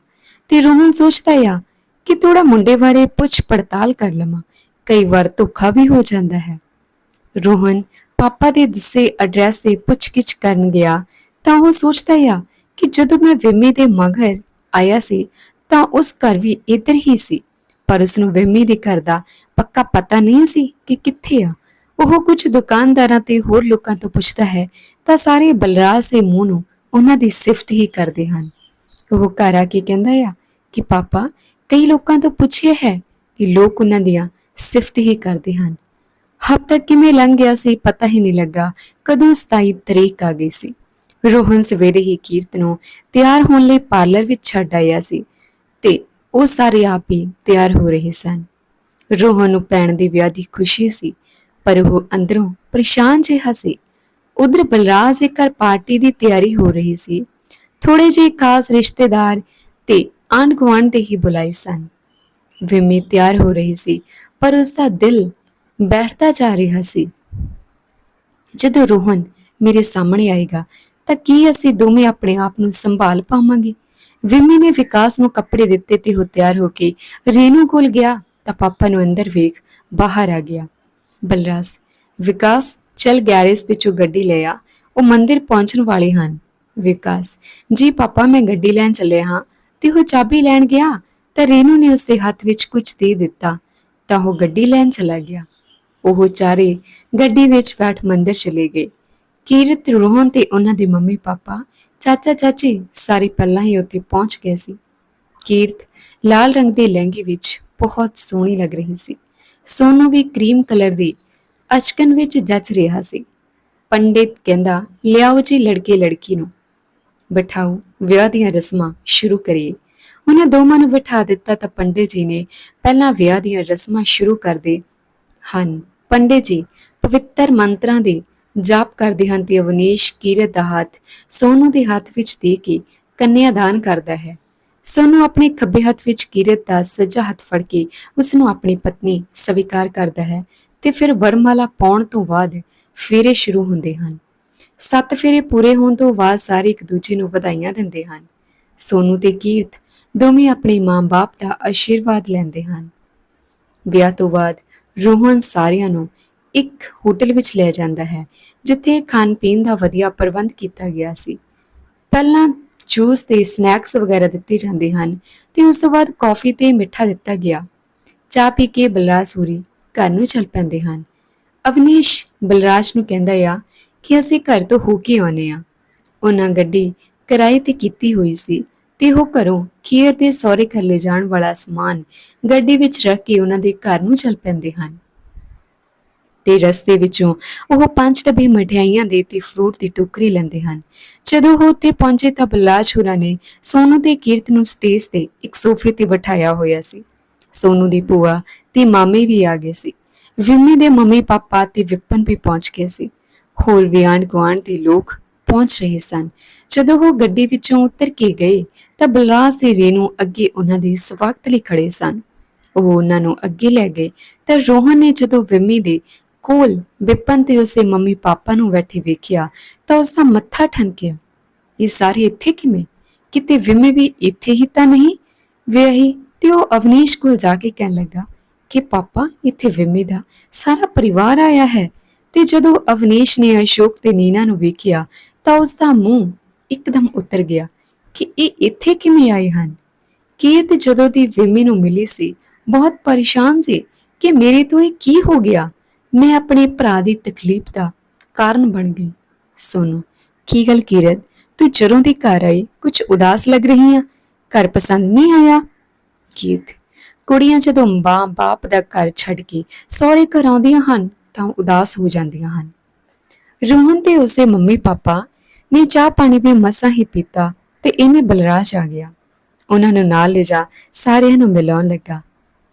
ਤੇ ਰੋਹਨ ਸੋਚਦਾ ਆ ਕਿ ਥੋੜਾ ਮੁੰਡੇ ਬਾਰੇ ਪੁੱਛ ਪੜਤਾਲ ਕਰ ਲਵਾਂ। ਕਈ ਵਾਰ ਧੋਖਾ ਵੀ ਹੋ ਜਾਂਦਾ ਹੈ। ਰੋਹਨ ਪਾਪਾ ਦੇ ਦੱਸੇ ਐਡਰੈਸ ਤੇ ਪੁੱਛਗਿੱਛ ਕਰਨ ਗਿਆ, ਤਾਂ ਉਹ ਸੋਚਦਾ ਆ ਕਿ ਜਦੋਂ ਮੈਂ ਵਿਮੀ ਦੇ ਮਗਰ ਆਇਆ ਸੀ, ਤਾਂ ਉਸ ਘਰ ਵੀ ਇੱਧਰ ਹੀ ਸੀ, ਪਰ ਉਸ ਨੂੰ ਵਿਮੀ ਦੇ ਘਰ ਦਾ ਪੱਕਾ ਪਤਾ ਨਹੀਂ ਸੀ ਕਿ ਕਿੱਥੇ ਆ। ਉਹ ਕੁਝ ਦੁਕਾਨਦਾਰਾਂ ਤੇ ਹੋਰ ਲੋਕਾਂ ਤੋਂ ਪੁੱਛਦਾ ਹੈ, ਤਾਂ ਸਾਰੇ ਬਲਰਾਜ ਦੇ ਮੂੰਹ ਨੂੰ ਉਹਨਾਂ ਦੀ ਸਿਫਤ ਹੀ ਕਰਦੇ ਹਨ। ਉਹ ਘਰ ਆ ਕੇ ਕਹਿੰਦਾ ਆ ਕਿ ਪਾਪਾ, ਕਈ ਲੋਕਾਂ ਤੋਂ ਪੁੱਛਿਆ ਹੈ ਕਿ ਲੋਕ ਉਹਨਾਂ ਦੀਆਂ ਸਿਫਤ ਹੀ ਕਰਦੇ ਹਨ। ਹਫ਼ਤਾ ਕਿਵੇਂ ਲੰਘ ਗਿਆ ਸੀ, ਪਤਾ ਹੀ ਨਹੀਂ ਲੱਗਾ। ਕਦੋਂ 27 ਤਰੀਕ ਆ ਗਈ ਸੀ। ਰੋਹਨ ਸਵੇਰੇ ਹੀ ਕੀਰਤ ਨੂੰ ਤਿਆਰ ਹੋਣ ਲਈ ਪਾਰਲਰ ਵਿੱਚ ਛੱਡ ਆਇਆ ਸੀ ਤੇ ਉਹ ਸਾਰੇ ਆਪ ਹੀ ਤਿਆਰ ਹੋ ਰਹੇ ਸਨ। ਰੋਹਨ ਨੂੰ ਪੈਣ ਦੇ ਵਿਆਹ ਦੀ ਖੁਸ਼ੀ ਸੀ, ਪਰ ਉਹ ਅੰਦਰੋਂ ਪਰੇਸ਼ਾਨ ਜਿਹਾ ਸੀ। ਉਧਰ ਬਲਰਾਜ ਦੇ ਘਰ ਪਾਰਟੀ ਦੀ ਤਿਆਰੀ ਹੋ ਰਹੀ ਸੀ। ਥੋੜੇ ਜਿਹੇ ਖਾਸ ਰਿਸ਼ਤੇਦਾਰ ਤੇ ਆਂਢ ਗੁਆਂਢ ਦੇ ਹੀ ਬੁਲਾਏ ਸਨ। ਵਿਮੀ ਤਿਆਰ ਹੋ ਰਹੀ ਸੀ, ਪਰ ਉਸ ਦਾ ਦਿਲ ਬੈਠਦਾ ਜਾ ਰਿਹਾ ਸੀ। ਜਦੋਂ ਰੋਹਨ ਮੇਰੇ ਸਾਹਮਣੇ ਆਏਗਾ, ਤਾਂ ਕੀ ਅਸੀਂ ਦੋਵੇਂ ਆਪਣੇ ਆਪ ਨੂੰ ਸੰਭਾਲ ਪਾਵਾਂਗੇ? ਵਿਮੀ ਨੇ ਵਿਕਾਸ ਨੂੰ ਕੱਪੜੇ ਦਿੱਤੇ ਤੇ ਉਹ ਤਿਆਰ ਹੋ ਕੇ ਰੇਨੂ ਕੋਲ ਗਿਆ, ਤਾਂ ਪਾਪਾ ਨੂੰ ਅੰਦਰ ਵੇਖ ਬਾਹਰ ਆ ਗਿਆ। ਬਲਰਾਜ, ਵਿਕਾਸ ਚਲ ਗੈਰੇਜ ਪਿੱਛੋਂ ਗੱਡੀ ਲੈ ਆ, ਉਹ ਮੰਦਿਰ ਪਹੁੰਚਣ ਵਾਲੇ ਹਨ। ਵਿਕਾਸ, ਜੀ ਪਾਪਾ, ਮੈਂ ਗੱਡੀ ਲੈਣ ਚੱਲਿਆ ਹਾਂ, ਤੇ ਉਹ ਚਾਬੀ ਲੈਣ ਗਿਆ, ਤਾਂ ਰੇਨੂ ਨੇ ਉਸਦੇ ਹੱਥ ਵਿੱਚ ਕੁਝ ਦੇ ਦਿੱਤਾ, ਤਾਂ ਉਹ ਗੱਡੀ ਲੈਣ ਚਲਾ ਗਿਆ। ਉਹ ਚਾਰੇ ਗੱਡੀ ਵਿੱਚ ਬੈਠ ਮੰਦਰ ਚਲੇ ਗਏ। ਕੀਰਤ, ਰੋਹਨ ਤੇ ਉਹਨਾਂ ਦੇ ਮੰਮੀ ਪਾਪਾ, ਚਾਚਾ ਚਾਚੀ ਸਾਰੇ ਪਹਿਲਾਂ ਹੀ ਉੱਥੇ ਪਹੁੰਚ ਗਏ ਸੀ। ਕੀਰਤ ਲਾਲ ਰੰਗ ਦੇ ਲਹਿੰਗੇ ਵਿੱਚ ਬਹੁਤ ਸੋਹਣੀ ਲੱਗ ਰਹੀ ਸੀ। ਸੋਨੂ ਵੀ ਕਰੀਮ ਕਲਰ ਦੀ ਅਚਕਨ ਵਿੱਚ ਜੱਚ ਰਿਹਾ ਸੀ। ਪੰਡਿਤ ਕਹਿੰਦਾ, ਲਿਆਓ ਜੀ ਲੜਕੇ ਲੜਕੀ ਨੂੰ। ਬਿਠਾਓ, ਵਿਆਹ ਦੀਆਂ ਰਸਮਾਂ ਸ਼ੁਰੂ ਕਰੀਏ। ਉਹਨਾਂ ਦੋਵਾਂ ਨੂੰ ਬਿਠਾ ਦਿੱਤਾ ਤਾਂ ਪੰਡਿਤ ਜੀ ਨੇ ਪਹਿਲਾਂ ਵਿਆਹ ਦੀਆਂ ਰਸਮਾਂ ਸ਼ੁਰੂ ਕਰਦੇ ਹਨ। ਪੰਡਿਤ ਜੀ ਪਵਿੱਤਰ ਮੰਤਰਾਂ ਦੇ ਜਾਪ ਕਰਦੇ ਹਨ ਤੇ ਅਵਨੀਸ਼ ਕੀਰਤ ਦਾ ਹੱਥ ਸੋਨੂ ਦੇ ਹੱਥ ਵਿੱਚ ਦੇ ਕੇ ਕੰਨਿਆ ਦਾਨ ਕਰਦਾ ਹੈ। ਸੋਨੂ ਆਪਣੇ ਖੱਬੇ ਹੱਥ ਵਿੱਚ ਕੀਰਤ ਦਾ ਸੱਜਾ ਹੱਥ ਫੜ ਕੇ ਉਸ ਨੂੰ ਆਪਣੀ ਪਤਨੀ ਸਵੀਕਾਰ ਕਰਦਾ ਹੈ ਤੇ ਫਿਰ ਵਰਮਾਲਾ ਪਾਉਣ ਤੋਂ ਬਾਅਦ ਫੇਰੇ ਸ਼ੁਰੂ ਹੁੰਦੇ ਹਨ। ਸੱਤ ਫੇਰੇ ਪੂਰੇ ਹੋਣ ਤੋਂ ਬਾਅਦ ਸਾਰੇ ਇੱਕ ਦੂਜੇ ਨੂੰ ਵਧਾਈਆਂ ਦਿੰਦੇ ਹਨ। ਸੋਨੂ ਤੇ ਕੀਰਤ ਦੋਵੇਂ ਆਪਣੇ ਮਾਂ-ਬਾਪ ਦਾ ਆਸ਼ੀਰਵਾਦ ਲੈਂਦੇ ਹਨ। ਵਿਆਹ ਤੋਂ ਬਾਅਦ ਰੋਹਨ ਸਾਰਿਆਂ ਨੂੰ ਇੱਕ ਹੋਟਲ ਵਿੱਚ ਲੈ ਜਾਂਦਾ ਹੈ, ਜਿੱਥੇ ਖਾਣ ਪੀਣ ਦਾ ਵਧੀਆ ਪ੍ਰਬੰਧ ਕੀਤਾ ਗਿਆ ਸੀ। ਪਹਿਲਾਂ ਜੂਸ ਤੇ ਸਨੈਕਸ ਵਗੈਰਾ ਦਿੱਤੇ ਜਾਂਦੇ ਹਨ ਤੇ ਉਸ ਤੋਂ ਬਾਅਦ ਕਾਫੀ ਤੇ ਮਿੱਠਾ ਦਿੱਤਾ ਗਿਆ। ਚਾਹ ਪੀ ਕੇ ਬਲਰਾਜ ਸੂਰੀ ਘਰ ਨੂੰ ਚੱਲ ਪੈਂਦੇ ਹਨ। ਅਵਨੀਸ਼ ਬਲਰਾਜ ਨੂੰ ਕਹਿੰਦਾ ਆ ਕਿ ਅਸੀਂ ਘਰ ਤੋਂ ਹੋ ਕੇ ਆਉਨੇ ਆ ਉਹਨਾਂ ਗੱਡੀ ਕਿਰਾਏ ਤੇ ਕੀਤੀ ਹੋਈ ਸੀ। ਤੇ ਉਹ ਘਰੋਂ ਖੀਰ ਦੇ ਸਹੁਰੇ ਘਰ ਲੈ ਜਾਣ ਵਾਲਾ ਸਮਾਨ ਗੱਡੀ ਵਿੱਚ ਰੱਖ ਕੇ ਉਹਨਾਂ ਦੇ ਘਰ ਨੂੰ ਚੱਲ ਪੈਂਦੇ ਹਨ। ਤੇ ਰਸਤੇ ਵਿੱਚੋਂ ਉਹ ਪੰਜ ਡੱਬੇ ਮਠਿਆਈਆਂ ਦੇ ਤੇ ਫਰੂਟ ਦੀ ਟੋਕਰੀ ਲੈਂਦੇ ਹਨ। ਜਦੋਂ ਉਹ ਉੱਥੇ ਪਹੁੰਚੇ ਤਾਂ ਬਲਾਜ ਹੁਰਾ ਨੇ ਸੋਨੂ ਤੇ ਕੀਰਤ ਨੂੰ ਸਟੇਜ ਤੇ ਇੱਕ ਸੋਫੇ ਤੇ ਬਿਠਾਇਆ ਹੋਇਆ ਸੀ। ਸੋਨੂ ਦੀ ਭੂਆ ਤੇ ਮਾਮੇ ਵੀ ਆ ਗਏ ਸੀ। ਵਿਮੀ ਦੇ ਮੰਮੀ ਪਾਪਾ ਤੇ ਵਿਪਨ ਵੀ ਪਹੁੰਚ ਗਏ ਸੀ। ਹੋਰ ਵੀ ਆਂਢ ਗੁਆਂਢ ਦੇ ਲੋਕ ਪਹੁੰਚ ਰਹੇ ਸਨ। ਜਦੋਂ ਉਹ ਗੱਡੀ ਵਿੱਚੋਂ ਉਤਰ ਕੇ ਗਏ ਤਾਂ ਬਲਰਾਜ ਤੇ ਰੇਨੂ ਅੱਗੇ ਉਹਨਾਂ ਦੀ ਸਵਾਗਤ ਲਈ ਖੜੇ ਸਨ। ਉਹ ਉਹਨਾਂ ਨੂੰ ਅੱਗੇ ਲੈ ਗਏ ਤਾਂ ਰੋਹਨ ਨੇ ਜਦੋਂ ਵਿਮੀ ਦੇ ਕੋਲ ਵਿਪਨ ਤੇ ਉਸਦੇ ਮੰਮੀ ਪਾਪਾ ਨੂੰ ਬੈਠੇ ਵੇਖਿਆ ਤਾਂ ਉਸ ਦਾ ਮੱਥਾ ਠਣਕਿਆ ਇਹ ਸਾਰੇ ਇੱਥੇ ਕਿਵੇਂ? ਕਿਤੇ ਵਿਮੇ ਵੀ ਇੱਥੇ ਹੀ ਤਾਂ ਨਹੀਂ? ਵਿਆਹੀ ਤੇ ਉਹ ਅਵਨੀਸ਼ ਕੋਲ ਜਾ ਕੇ ਕਹਿਣ ਲੱਗਾ ਕਿ ਪਾਪਾ, ਇੱਥੇ ਵਿਮੇ ਦਾ ਸਾਰਾ ਪਰਿਵਾਰ ਆਇਆ ਹੈ ਤੇ ਜਦੋਂ ਅਵਨੀਸ਼ ਨੇ ਅਸ਼ੋਕ ਤੇ ਨੀਨਾ ਨੂੰ ਵੇਖਿਆ ਤਾਂ ਉਸ ਦਾ ਮੂੰਹ ਇੱਕਦਮ ਉਤਰ ਗਿਆ। ਕਿ ਇਹ ਇੱਥੇ ਕਿਵੇਂ ਆਏ ਹਨ? ਕੀਰਤ ਜਦੋਂ ਦੀ ਵਿਮੀ ਨੂੰ ਮਿਲੀ ਸੀ, ਬਹੁਤ ਪਰੇਸ਼ਾਨ ਸੀ ਕਿ ਮੇਰੇ ਤੋਂ ਇਹ ਕੀ ਹੋ ਗਿਆ? ਮੈਂ ਆਪਣੇ ਭਰਾ ਦੀ ਤਕਲੀਫ ਦਾ ਕਾਰਨ ਬਣ ਗਈ। ਸੋਨੂ, ਕੀ ਗੱਲ ਕੀਰਤ? ਤੂੰ ਜਦੋਂ ਦੀ ਘਰ ਆਈ ਕੁਝ ਉਦਾਸ ਲੱਗ ਰਹੀ ਆ? ਘਰ ਪਸੰਦ ਨਹੀਂ ਆਇਆ? ਕੀਰਤ, ਕੁੜੀਆਂ ਜਦੋਂ ਮਾਂ ਬਾਪ ਦਾ ਘਰ ਛੱਡ ਕੇ ਸਹੁਰੇ ਘਰ ਆਉਂਦੀਆਂ ਹਨ, ਤਾਂ ਉਦਾਸ ਹੋ ਜਾਂਦੀਆਂ ਹਨ। ਰੋਹਨ ਤੇ ਉਸਦੇ ਮੰਮੀ ਪਾਪਾ ਨੇ ਚਾਹ ਪਾਣੀ ਵੀ ਮਸਾਂ ਹੀ ਪੀਤਾ। ਤੇ ਇਹਨੇ ਬਲਰਾਜ ਆ ਗਿਆ। ਉਹਨਾਂ ਨੂੰ ਨਾਲ ਲੈ ਜਾ ਸਾਰਿਆਂ ਨੂੰ ਮਿਲਾਉਣ ਲੱਗਾ।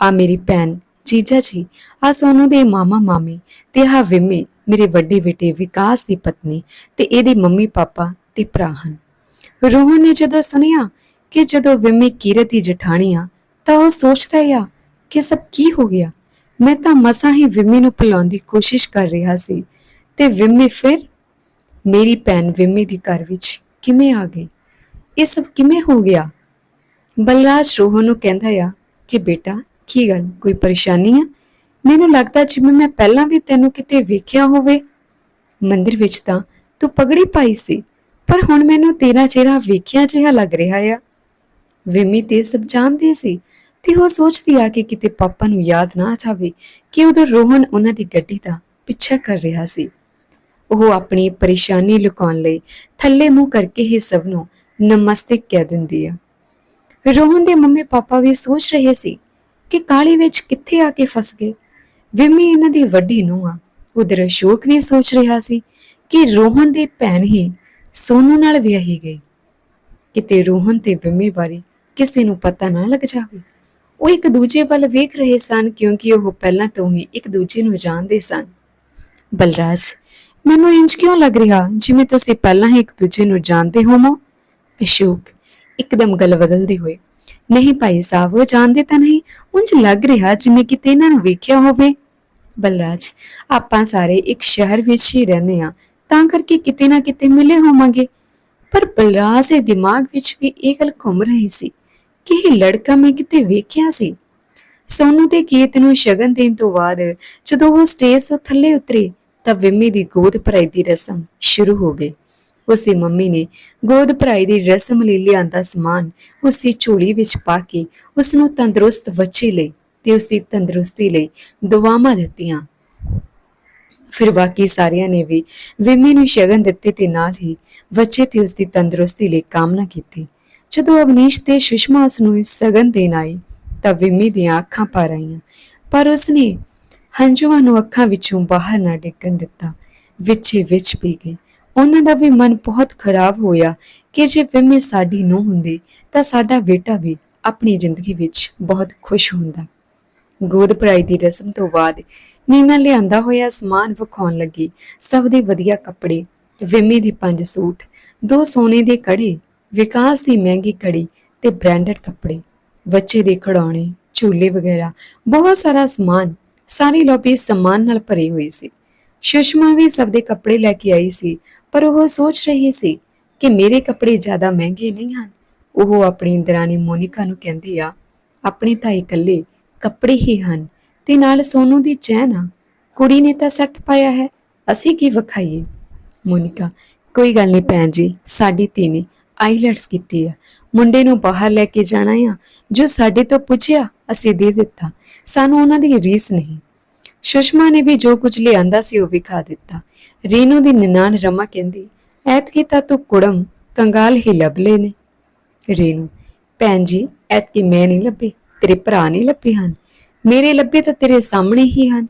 ਆ ਮੇਰੀ ਭੈਣ, ਜੀਜਾ ਜੀ, ਆ ਸੋਨੂ ਦੇ ਮਾਮਾ ਮਾਮੀ ਤੇ ਆ ਵਿਮੀ, ਮੇਰੇ ਵੱਡੇ ਬੇਟੇ ਵਿਕਾਸ ਦੀ ਪਤਨੀ ਤੇ ਇਹਦੇ ਮੰਮੀ ਪਾਪਾ ਤੇ ਭਰਾ ਹਨ। ਰੋਹਨ ਨੇ ਜਦੋਂ ਸੁਨਿਆ ਕਿ ਜਦੋਂ ਵਿਮੀ ਕੀਰਤ ਦੀ ਜਠਾਣੀ ਆ, ਤਾਂ ਉਹ ਸੋਚਦਾ ਆ ਕਿ ਸਭ ਕੀ ਹੋ ਗਿਆ। ਮੈਂ ਤਾਂ ਮਸਾਂ ਹੀ ਵਿਮੀ ਨੂੰ ਭੁਲਾਉਣ ਦੀ ਕੋਸ਼ਿਸ਼ ਕਰ ਰਿਹਾ ਸੀ ਤੇ ਵਿਮੀ ਫਿਰ, ਮੇਰੀ ਭੈਣ ਵਿਮੀ ਦੀ ਘਰ ਵਿੱਚ ਕਿਵੇਂ ਆ ਗਈ? ਇਹ ਸਭ ਕਿਵੇਂ ਹੋ ਗਿਆ? ਬਲਰਾਜ ਰੋਹਨ ਨੂੰ ਕਹਿੰਦਾ ਆ ਕਿ ਬੇਟਾ, ਕੀ ਗੱਲ? ਕੋਈ ਪਰੇਸ਼ਾਨੀ ਆ? ਮੈਨੂੰ ਲੱਗਦਾ ਜਿਵੇਂ ਮੈਂ ਪਹਿਲਾਂ ਵੀ ਤੈਨੂੰ ਕਿਤੇ ਵੇਖਿਆ ਹੋਵੇ। ਮੰਦਿਰ ਵਿੱਚ ਤਾਂ ਤੂੰ ਪਗੜੀ ਪਾਈ ਸੀ, ਪਰ ਹੁਣ ਮੈਨੂੰ ਤੇਰਾ ਚਿਹਰਾ ਵੇਖਿਆ ਜਿਹਾ ਲੱਗ ਰਿਹਾ ਆ। ਵਿਮੀ ਤੇ ਸਭ ਜਾਣਦੇ ਸੀ ਤੇ ਉਹ ਸੋਚਦੀ ਆ ਕਿ ਕਿਤੇ ਪਾਪਾ ਨੂੰ ਯਾਦ ਨਾ ਜਾਵੇ ਕਿ ਉਦੋਂ ਰੋਹਨ ਉਹਨਾਂ ਦੀ ਗੱਡੀ ਦਾ ਪਿੱਛਾ ਕਰ ਰਿਹਾ ਸੀ। ਉਹ ਆਪਣੀ ਪਰੇਸ਼ਾਨੀ ਲੁਕਾਉਣ ਲਈ ਥੱਲੇ ਮੂੰਹ ਕਰਕੇ ਹੀ ਸਭ ਨੂੰ ਨਮਸਤੇ ਕਹਿ ਦਿੰਦੀ ਆ। ਰੋਹਨ ਦੇ ਮੰਮੀ ਪਾਪਾ ਵੀ ਸੋਚ ਰਹੇ ਸੀ ਕਿ ਕਾਲੀ ਵਿੱਚ ਕਿੱਥੇ ਆ ਕੇ ਫਸ ਗਏ। ਵਿਮੀ ਇਹਨਾਂ ਦੀ ਵੱਡੀ ਨੂੰਹ ਆ। ਉਧਰ ਅਸ਼ੋਕ ਵੀ ਸੋਚ ਰਿਹਾ ਸੀ ਕਿ ਰੋਹਨ ਦੀ ਭੈਣ ਹੀ ਸੋਨੂ ਨਾਲ ਵਿਆਹੀ ਗਈ। ਕਿਤੇ ਰੋਹਨ ਤੇ ਵਿਮੀ ਬਾਰੇ ਕਿਸੇ ਨੂੰ ਪਤਾ ਨਾ ਲੱਗ ਜਾਵੇ। ਉਹ ਇੱਕ ਦੂਜੇ ਵੱਲ ਵੇਖ ਰਹੇ ਸਨ ਕਿਉਂਕਿ ਉਹ ਪਹਿਲਾਂ ਤੋਂ ਹੀ ਇੱਕ ਦੂਜੇ ਨੂੰ ਜਾਣਦੇ ਸਨ। ਬਲਰਾਜ, ਮੈਨੂੰ ਇੰਜ ਕਿਉਂ ਲੱਗ ਰਿਹਾ ਜਿਵੇਂ ਤੁਸੀਂ ਪਹਿਲਾਂ ਹੀ ਇੱਕ ਦੂਜੇ ਨੂੰ ਜਾਣਦੇ ਹੋਵੋ? ਅਸ਼ੋਕ ਇੱਕਦਮ ਗੱਲ ਬਦਲਦੀ ਹੋਈ, ਨਹੀਂ ਭਾਈ ਸਾਹਿਬ, ਉਹ ਜਾਣਦੇ ਤਾਂ ਨਹੀਂ, ਉਂਝ ਲੱਗ ਰਿਹਾ ਜਿਵੇਂ ਕਿਤੇ ਇਹਨਾਂ ਨੂੰ ਵੇਖਿਆ ਹੋਵੇ। ਬਲਰਾਜ, ਆਪਾਂ ਸਾਰੇ ਇੱਕ ਸ਼ਹਿਰ ਵਿੱਚ ਹੀ ਰਹਿੰਦੇ ਆ ਤਾਂ ਕਰਕੇ ਕਿਤੇ ਨਾ ਕਿਤੇ ਮਿਲੇ ਹੋਵਾਂਗੇ। ਪਰ ਬਲਰਾਜ ਦੇ ਦਿਮਾਗ ਵਿੱਚ ਵੀ ਇਹ ਗੱਲ ਘੁੰਮ ਰਹੀ ਸੀ ਕਿ ਇਹ ਲੜਕਾ ਮੈਂ ਕਿਤੇ ਵੇਖਿਆ ਸੀ। ਸੋਨੂ ਤੇ ਕੀਰਤ ਨੂੰ ਸ਼ਗਨ ਦੇਣ ਤੋਂ ਬਾਅਦ ਜਦੋਂ ਉਹ ਸਟੇਜ ਤੋਂ ਥੱਲੇ ਉਤਰੇ, ਤਾਂ ਵਿਮੀ ਦੀ ਗੋਦ ਭਰਾਈ ਦੀ ਰਸਮ ਸ਼ੁਰੂ ਹੋ ਗਈ। ਉਸ ਦੀ ਮੰਮੀ ਨੇ ਗੋਦ ਭਰਾਈ ਦੀ ਰਸਮ ਲਈ ਲਿਆਂਦਾ ਸਮਾਨ ਉਸ ਦੀ ਝੋਲੀ ਵਿੱਚ ਪਾ ਕੇ ਉਸ ਨੂੰ ਤੰਦਰੁਸਤ ਬੱਚੇ ਲਈ ਤੇ ਉਸ ਦੀ ਤੰਦਰੁਸਤੀ ਲਈ ਦੁਆਵਾਂ ਦਿੱਤੀਆਂ। ਫਿਰ ਬਾਕੀ ਸਾਰਿਆਂ ਨੇ ਵੀ ਵਿਮੀ ਨੂੰ ਸ਼ਗਨ ਦਿੱਤੇ ਤੇ ਨਾਲ ਹੀ ਬੱਚੇ ਤੇ ਉਸ ਦੀ ਤੰਦਰੁਸਤੀ ਲਈ ਕਾਮਨਾ ਕੀਤੀ। ਜਦੋਂ ਅਵਨੀਸ਼ ਤੇ ਸੁਸ਼ਮਾ ਉਸ ਨੂੰ ਸ਼ਗਨ ਦੇਣ ਆਈ ਤਾਂ ਵਿਮੀ ਦੀਆਂ ਅੱਖਾਂ ਭਰ ਆਈਆਂ। ਪਰ ਉਸਨੇ ਹੰਝੂਆਂ ਨੂੰ ਅੱਖਾਂ ਵਿੱਚੋਂ ਬਾਹਰ ਨਾ ਡਿੱਗਣ ਦਿੱਤਾ। ਵਿੱਚੇ ਵਿੱਚ ਪੀ ਗਈ। ਉਹਨਾਂ ਦਾ ਵੀ ਮਨ ਬਹੁਤ ਖਰਾਬ ਹੋਇਆ ਕਿ ਜੇ ਵਿਮੀ ਸਾਡੀ ਨੂੰ ਹੁੰਦੀ, ਤਾਂ ਸਾਡਾ ਬੇਟਾ ਵੀ ਆਪਣੀ ਜ਼ਿੰਦਗੀ ਵਿੱਚ ਬਹੁਤ ਖੁਸ਼ ਹੁੰਦਾ। ਗੋਦ ਭਰਾਈ ਦੀ ਰਸਮ ਤੋਂ ਬਾਅਦ ਨੀਨਾ ਲਿਆਂਦਾ ਹੋਇਆ ਸਮਾਨ ਵਿਖਾਉਣ ਲੱਗੀ। ਸਭ ਦੇ ਵਧੀਆ ਕੱਪੜੇ, ਵਿਮੀ ਦੇ ਪੰਜ ਸੂਟ, ਦੋ ਸੋਨੇ ਦੇ ਕੜੇ, ਵਿਕਾਸ ਦੀ ਮਹਿੰਗੀ ਕੜੀ ਤੇ ਬ੍ਰਾਂਡਡ ਕੱਪੜੇ, ਬੱਚੇ ਦੇ ਖਿਡੌਣੇ, ਝੂਲੇ ਵਗੈਰਾ, ਬਹੁਤ ਸਾਰਾ ਸਮਾਨ, ਸਾਰੀ ਲੌਬੀ ਸਮਾਨ ਨਾਲ ਭਰੀ ਹੋਈ ਸੀ। ਸੁਸ਼ਮਾ ਵੀ ਸਭ ਦੇ ਕੱਪੜੇ ਲੈ ਕੇ ਆਈ ਸੀ। ਪਰ ਉਹ ਸੋਚ ਰਹੀ ਸੀ ਕਿ ਮੇਰੇ ਕੱਪੜੇ ਜ਼ਿਆਦਾ ਮਹਿੰਗੇ ਨਹੀਂ ਹਨ। ਉਹ ਆਪਣੀ ਦਰਾਣੀ ਮੋਨਿਕਾ ਨੂੰ ਕਹਿੰਦੀ ਆ, ਆਪਣੇ ਤਾਂ ਇਕੱਲੇ ਕੱਪੜੇ ਹੀ ਹਨ ਤੇ ਨਾਲ ਸੋਨੂ ਦੀ ਚੈਨ ਆ। ਕੁੜੀ ਨੇ ਤਾਂ ਸੱਟ ਪਾਇਆ ਹੈ, ਅਸੀਂ ਕੀ ਵਿਖਾਈਏ? ਮੋਨਿਕਾ, ਕੋਈ ਗੱਲ ਨਹੀਂ ਭੈਣ ਜੀ, ਸਾਡੀ ਧੀ ਨੇ ਆਈਲੈਟਸ ਕੀਤੀ ਆ। ਮੁੰਡੇ ਨੂੰ ਬਾਹਰ ਲੈ ਕੇ ਜਾਣਾ ਆ। ਜੋ ਸਾਡੇ ਤੋਂ ਪੁੱਛਿਆ, ਅਸੀਂ ਦੇ ਦਿੱਤਾ। ਸਾਨੂੰ ਉਹਨਾਂ ਦੀ ਰੀਸ ਨਹੀਂ। ਸੁਸ਼ਮਾ ਨੇ ਵੀ ਜੋ ਕੁਝ ਲਿਆਂਦਾ ਸੀ ਉਹ ਵੀ ਖਾ ਦਿੱਤਾ। ਰੀਨੂ ਦੀ ਨਨਾਣ ਰਮਾ ਕਹਿੰਦੀ, ਐਤਕੀ ਤਾਂ ਤੂੰ ਕੁੜਮ, ਕੰਗਾਲ ਹੀ ਲੱਭ ਲਏ ਨੇ। ਰੀਨੂ, ਭੈਣ ਜੀ, ਐਤਕੀ ਮੈਂ ਨਹੀਂ ਲੱਭੇ, ਤੇਰੇ ਭਰਾ ਨਹੀਂ ਲੱਭੇ ਹਨ। ਮੇਰੇ ਲੱਭੇ ਤਾਂ ਤੇਰੇ ਸਾਹਮਣੇ ਹੀ ਹਨ।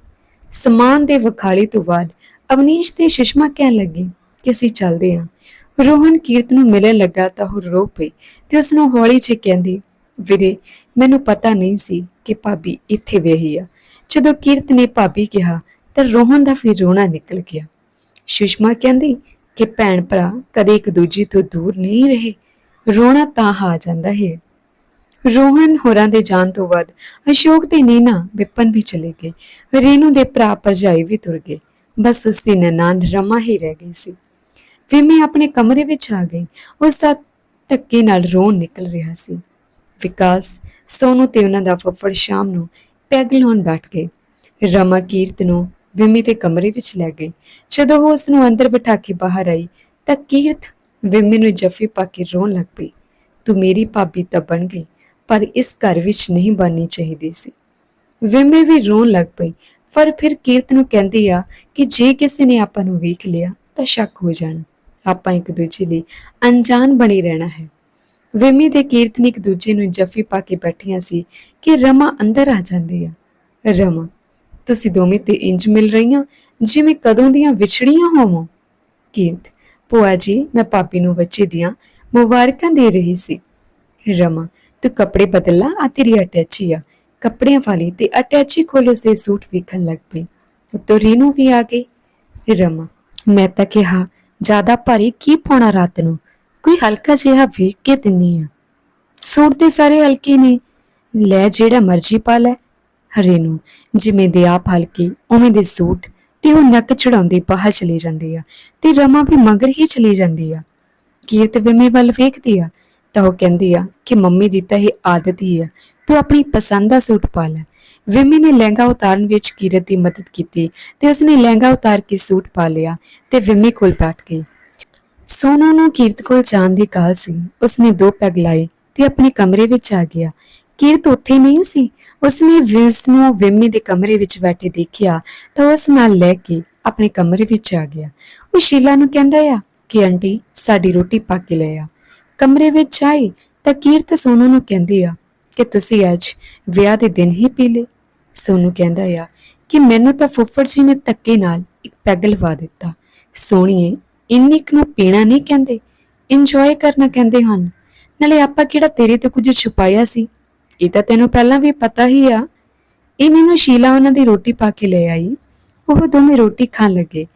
ਸਮਾਨ ਦੇ ਵਿਖਾਲੇ ਤੋਂ ਬਾਅਦ ਅਵਨੀਸ਼ ਤੇ ਸੁਸ਼ਮਾ ਕਹਿਣ ਲੱਗੇ ਕਿ ਅਸੀਂ ਚੱਲਦੇ ਹਾਂ। ਰੋਹਨ ਕੀਰਤ ਨੂੰ ਮਿਲਣ ਲੱਗਾ ਤਾਂ ਉਹ ਰੋ ਪਈ ਤੇ ਉਸ ਨੂੰ ਹੌਲੀ ਚ ਕਹਿੰਦੀ, ਵੀਰੇ, ਮੈਨੂੰ ਪਤਾ ਨਹੀਂ ਸੀ ਕਿ ਭਾਬੀ ਇੱਥੇ ਵਿਆਹੀ ਆ। ਜਦੋਂ ਕੀਰਤ ਨੇ ਭਾਬੀ ਕਿਹਾ, ਤਾਂ ਰੋਹਨ ਦਾ ਫਿਰ ਰੋਣਾ ਨਿਕਲ ਗਿਆ। ਸੁਸ਼ਮਾ ਕਹਿੰਦੀ ਕਿ ਭੈਣ ਭਰਾ ਕਦੇ ਇੱਕ ਦੂਜੇ ਤੋਂ ਦੂਰ ਨਹੀਂ ਰਹੇ। ਰੋਣਾ ਤਾਂ ਆ ਜਾਂਦਾ ਹੈ। ਰੋਹਨ ਹੋਰਾਂ ਦੇ ਜਾਣ ਤੋਂ ਬਾਅਦ ਅਸ਼ੋਕ ਤੇ ਨੀਨਾ ਵਿਪਨ ਵੀ ਚਲੇ ਗਏ। ਰੇਨੂ ਦੇ ਭਰਾ ਭਰਜਾਈ ਵੀ ਤੁਰ ਗਏ। ਬਸ ਉਸ ਦੀ ਨਨਾਣ ਰਮਾ ਹੀ ਰਹਿ ਗਈ ਸੀ। ਵਿਮੀ ਆਪਣੇ ਕਮਰੇ ਵਿੱਚ ਆ ਗਈ। ਉਸ ਦਾ ਧੱਕੇ ਨਾਲ ਰੋਣ ਨਿਕਲ ਰਿਹਾ ਸੀ। ਵਿਕਾਸ, ਸੋਨੂ ਤੇ ਉਹਨਾਂ ਦਾ ਫੁੱਫੜ ਸ਼ਾਮ ਨੂੰ ਪੈਗ ਲਾਉਣ ਬੈਠ ਗਏ। ਰਮਾ ਕੀਰਤ ਨੂੰ ਵਿਮੀ ਦੇ ਕਮਰੇ ਵਿੱਚ ਲੈ ਗਈ ਜਦੋਂ ਉਹ ਉਸ ਨੂੰ ਅੰਦਰ ਬਿਠਾ ਕੇ ਬਾਹਰ ਆਈ, ਤਾਂ ਕੀਰਤ ਵਿਮੀ ਨੂੰ ਜੱਫੀ ਪਾ ਕੇ ਰੋਣ ਲੱਗ ਪਈ। ਤੂੰ ਮੇਰੀ ਭਾਬੀ ਤਾਂ ਬਣ ਗਈ, ਪਰ ਇਸ ਘਰ ਵਿੱਚ ਨਹੀਂ ਬਣਨੀ ਚਾਹੀਦੀ ਸੀ। ਵਿਮੇ ਵੀ ਰੋਣ ਲੱਗ ਪਈ, ਪਰ ਫਿਰ ਕੀਰਤ ਨੂੰ ਕਹਿੰਦੀ ਆ ਕਿ ਜੇ ਕਿਸੇ ਨੇ ਆਪਾਂ ਨੂੰ ਵੇਖ ਲਿਆ, ਤਾਂ ਸ਼ੱਕ ਹੋ ਜਾਣਾ। ਆਪਾਂ ਇੱਕ ਦੂਜੇ ਲਈ ਅਣਜਾਣ ਬਣੇ ਰਹਿਣਾ ਹੈ। ਵਿਮੀ ਤੇ ਕੀਰਤ ਇੱਕ ਦੂਜੇ ਨੂੰ ਜੱਫੀ ਪਾ ਕੇ ਬੈਠੀਆਂ ਸੀ ਕਿ ਰਮਾ ਅੰਦਰ ਆ ਜਾਂਦੀ ਆ। ਰਮਾ, ਤੁਸੀਂ ਦੋਵੇਂ ਤੇ ਇੰਜ ਮਿਲ ਰਹੀਆਂ, ਜਿਵੇਂ ਕਦੋਂ ਦੀਆਂ ਵਿਛੜੀਆਂ ਹੋਵੋ? ਕੀਰਤ, ਭੂਆ ਜੀ, ਮੈਂ ਪਾਪੀ ਨੂੰ ਬੱਚੇ ਦੀਆਂ ਮੁਬਾਰਕਾਂ ਦੇ ਰਹੀ ਸੀ। ਰਮਾ, ਤੂੰ ਕੱਪੜੇ ਬਦਲਾ ਆ, ਤੇਰੀ ਅਟੈਚੀ ਆ। ਕੱਪੜਿਆਂ ਵਾਲੀ ਤੇ ਅਟੈਚੀ ਕੋਲ ਉਸਦੇ ਸੂਟ ਵੇਖਣ ਲੱਗ ਪਈ। ਉੱਤੋਂ ਰੀਨੂ ਵੀ ਆ ਗਈ। ਰਮਾ, ਮੈਂ ਤਾਂ ਕਿਹਾ, ਜ਼ਿਆਦਾ ਭਾਰੀ ਕੀ ਪਾਉਣਾ ਰਾਤ ਨੂੰ? ਕੋਈ ਹਲਕਾ ਜਿਹਾ ਵੇਖ ਕੇ ਦਿੰਨੀ ਆ। ਸੂਟ ਤੇ ਸਾਰੇ ਹਲਕੇ ਨੇ। ਲੈ ਜਿਹੜਾ ਮਰਜ਼ੀ ਪਾ ਲੈ। ਹਰੇ ਨੂੰ ਜਿਵੇਂ ਦੇ ਆਪ ਹਲਕੇ, ਉਵੇਂ ਦੇ ਸੂਟ ਤੇ ਉਹ ਨੱਕ ਚੜਾਉਂਦੇ ਬਾਹਰ ਚਲੀ ਜਾਂਦੀ ਆ ਤੇ ਰਮਾ ਵੀ ਮਗਰ ਹੀ ਚਲੀ ਜਾਂਦੀ ਆ। ਕੀਰਤ ਵਿਮੇ ਵੱਲ ਵੇਖਦੀ ਆ ਤਾਂ ਉਹ ਕਹਿੰਦੀ ਆ ਕਿ ਮੰਮੀ ਦੀ ਤਾਂ ਇਹ ਆਦਤ ਹੀ ਆ, ਤੂੰ ਆਪਣੀ ਪਸੰਦ ਦਾ ਸੂਟ ਪਾ ਲੈ। ਵਿਮੇ ਨੇ ਲਹਿੰਗਾ ਉਤਾਰਨ ਵਿੱਚ ਕੀਰਤ ਦੀ ਮਦਦ ਕੀਤੀ ਤੇ ਉਸਨੇ ਲਹਿੰਗਾ ਉਤਾਰ ਕੇ ਸੂਟ ਪਾ ਲਿਆ ਤੇ ਵਿਮੇ ਕੋਲ ਬੈਠ ਗਈ। ਸੋਨੂ ਨੂੰ ਕੀਰਤ ਕੋਲ ਜਾਣ ਦੀ ਕਾਲ ਸੀ। ਉਸਨੇ ਦੋ ਪੈਗ ਲਾਏ ਤੇ ਆਪਣੇ ਕਮਰੇ ਵਿੱਚ ਆ ਗਿਆ। ਕੀਰਤ ਉੱਥੇ ਨਹੀਂ ਸੀ। ਉਸਨੇ ਵਿਸ ਨੂੰ ਵਿਮੇ ਦੇ ਕਮਰੇ ਵਿੱਚ ਬੈਠੇ ਦੇਖਿਆ ਤਾਂ ਉਸ ਨਾਲ ਲੈ ਕੇ ਆਪਣੇ ਕਮਰੇ ਵਿੱਚ ਆ ਗਿਆ। ਉਹ ਸ਼ੀਲਾ ਨੂੰ ਕਹਿੰਦਾ ਆ ਕਿ ਆਂਟੀ, ਸਾਡੀ ਰੋਟੀ ਪਾ ਕੇ ਲੈ ਆ। ਕਮਰੇ ਵਿੱਚ ਆਈ ਤਾਂ ਕੀਰਤ ਸੋਨੂ ਨੂੰ ਕਹਿੰਦੀ ਆ ਕਿ ਤੁਸੀਂ ਅੱਜ ਵਿਆਹ ਦੇ ਦਿਨ ਹੀ ਪੀ ਲੇ ਸੋਨੂ ਕਹਿੰਦਾ ਆ ਕਿ ਮੈਨੂੰ ਤਾਂ ਫੁੱਫੜ ਜੀ ਨੇ ਧੱਕੇ ਨਾਲ ਇੱਕ ਪੈਗ ਲਵਾ ਦਿੱਤਾ। ਸੋਹਣੀਏ ਇੰਨੀ ਨੂੰ ਪੀਣਾ ਨਹੀਂ ਕਹਿੰਦੇ ਇੰਜੋਏ ਕਰਨਾ ਕਹਿੰਦੇ ਹਨ। ਨਾਲੇ ਆਪਾਂ ਕਿਹੜਾ ਤੇਰੇ ਤੋਂ ਕੁਝ ਛੁਪਾਇਆ ਸੀ? ਇਹ ਤਾਂ ਤੈਨੂੰ ਪਹਿਲਾਂ ਵੀ ਪਤਾ ਹੀ ਆ। ਇਹ ਮੈਨੂੰ ਸ਼ੀਲਾ ਉਹਨਾਂ ਦੀ ਰੋਟੀ ਪਾ ਕੇ ਲੈ ਆਈ। ਉਹ ਦੋਵੇਂ ਰੋਟੀ ਖਾਣ ਲੱਗੇ।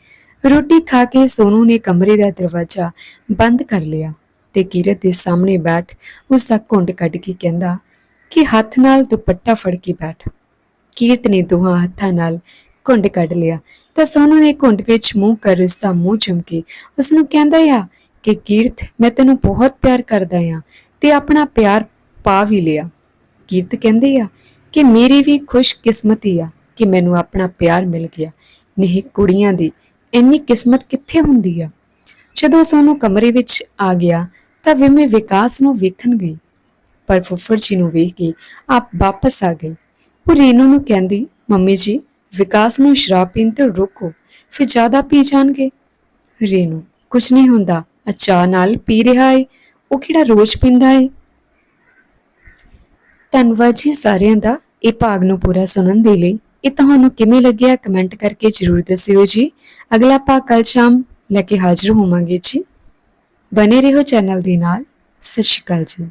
ਰੋਟੀ ਖਾ ਕੇ ਸੋਨੂ ਨੇ ਕਮਰੇ ਦਾ ਦਰਵਾਜ਼ਾ ਬੰਦ ਕਰ ਲਿਆ ਤੇ ਕੀਰਤ ਦੇ ਸਾਹਮਣੇ ਬੈਠ ਉਸ ਦਾ ਘੁੰਡ ਕੱਢ ਕੇ ਕਹਿੰਦਾ, ਕਿ ਹੱਥ ਨਾਲ ਦੁਪੱਟਾ ਫੜ ਕੇ ਬੈਠ। ਕੀਰਤ ਨੇ ਦੋਹਾਂ ਹੱਥਾਂ ਨਾਲ ਘੁੰਡ ਕੱਢ ਲਿਆ। ਤਾਂ ਸੋਨੂ ਨੇ ਘੁੰਡ ਵਿੱਚ ਮੂੰਹ ਕਰ ਉਸ ਦਾ ਮੂੰਹ ਚੁੰਮ ਉਸ ਨੂੰ ਕਹਿੰਦਾ ਆ ਕਿ ਕੀਰਤ, ਮੈਂ ਤੈਨੂੰ ਬਹੁਤ ਪਿਆਰ ਕਰਦਾ ਆ ਤੇ ਆਪਣਾ ਪਿਆਰ ਪਾ ਵੀ ਲਿਆ। ਕੀਰਤ ਕਹਿੰਦੇ ਆ ਕਿ ਮੇਰੀ ਵੀ ਖੁਸ਼ਕਿਸਮਤੀ ਆ ਕਿ ਮੈਨੂੰ ਆਪਣਾ ਪਿਆਰ ਮਿਲ ਗਿਆ। ਨਹੀਂ, ਕੁੜੀਆਂ ਦੀ ਇੰਨੀ ਕਿਸਮਤ ਕਿੱਥੇ ਹੁੰਦੀ ਆ? ਜਦੋਂ ਸੋਨੂੰ ਕਮਰੇ ਵਿੱਚ ਆ ਗਿਆ ਤਾਂ ਵਿਮੇ ਵਿਕਾਸ ਨੂੰ ਵੇਖਣ ਗਈ। ਪਰ ਫੁੱਫੜ ਜੀ ਨੂੰ ਵੇਖ ਕੇ ਆਪ ਵਾਪਸ ਆ ਗਈ ਉਹ ਰੇਨੂ ਨੂੰ ਕਹਿੰਦੀ, ਮੰਮੀ ਜੀ ਵਿਕਾਸ ਨੂੰ ਸ਼ਰਾਬ ਪੀਣ ਤੋਂ ਰੋਕੋ, ਫਿਰ ਜ਼ਿਆਦਾ ਪੀ ਜਾਣਗੇ। ਰੇਨੂ, ਕੁਝ ਨਹੀਂ ਹੁੰਦਾ ਅਚਾਹ ਨਾਲ ਪੀ ਰਿਹਾ ਏ, ਉਹ ਕਿਹੜਾ ਰੋਜ਼ ਪੀਂਦਾ ਏ? ਧੰਨਵਾਦ ਜੀ ਸਾਰਿਆਂ ਦਾ ਇਹ ਭਾਗ ਨੂੰ ਪੂਰਾ ਸੁਣਨ ਦੇ ਲਈ। ਇਹ ਤੁਹਾਨੂੰ ਕਿਵੇਂ ਲੱਗਿਆ ਕਮੈਂਟ ਕਰਕੇ ਜਰੂਰ ਦੱਸਿਓ ਜੀ। ਅਗਲਾ ਭਾਗ ਕੱਲ ਸ਼ਾਮ ਲੈ ਕੇ ਹਾਜ਼ਰ ਹੋਵਾਂਗੇ ਜੀ। ਬਨੇ ਰਹੋ ਚੈਨਲ ਦੇ ਨਾਲ। ਸਤਿ ਸ਼੍ਰੀ ਅਕਾਲ ਜੀ।